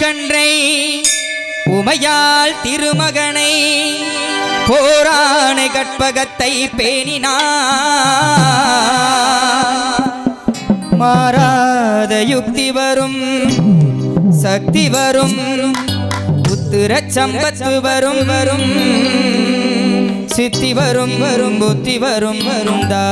கன்றை உமையால் திருமகனை போராணை கற்பகத்தை பேணினா. மாறாத யுக்தி வரும் சக்தி வரும் புத்திர சம்பத்து வரும் வரும். சித்தி வரும் வரும் புத்தி வரும் வருந்தா.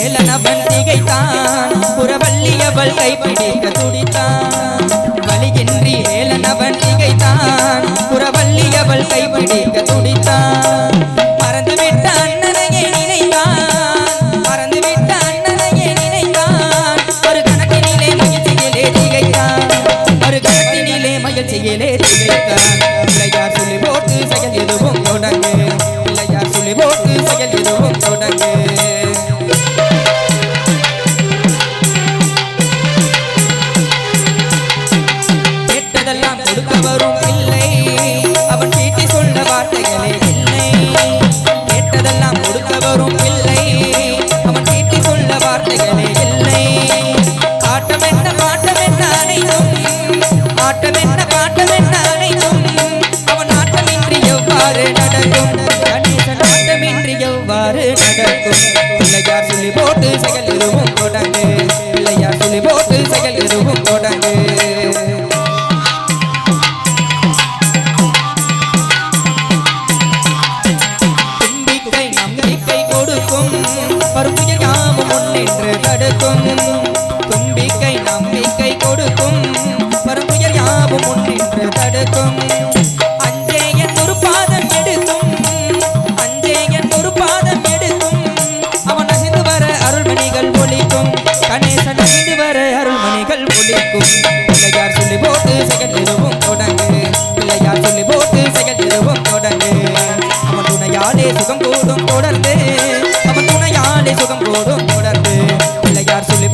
வேலனவன் திகைத்தான் புறவள்ளி கைப்பிடிக்க துடித்தான். வழியின்றி வேலனவன் திகைத்தான் புறவள்ளி கைப்பிடிக்க துடித்தான். ஆட்டம் என்ன அனைத்தும் அவன் ஆட்டமின்றி எவ்வாறு நடக்கும்? கணேசன் ஆட்டமின்றி எவ்வாறு நடக்கும்? பிள்ளையார் சொல்லி போட்டு செயல் எதுவும் தொடங்கு. பிள்ளையார் சொல்லி போட்டு செயல் எதுவும் தொடங்கு. தும்பிக்கை யாவும் தடுக்கும். தும்பிக்கை நம்பிக்கை கொடுக்கும். பருப்புயர் யாவும் தடுக்கும் அஞ்சே என் ஒரு பாதம் எடுக்கும் அஞ்சே என் ஒரு பாதம் எடுக்கும் அவன் அசைந்து வர அருள்மணிகள் ஒலிக்கும் கணேசன் அசைந்து வர அருள்மணிகள் ஒலிக்கும் பிள்ளையார் சொல்லி போட்டு செயல் எதுவும் தொடங்கு பிள்ளையார் சொல்லி போட்டு செயல் எதுவும் தொடங்கு அவன் துணையாலே சுகம் கூடும் தொடர்ந்து அவன் துணையாலே சுகம் கூடும் தொடர்ந்து பிள்ளையார் சொல்லி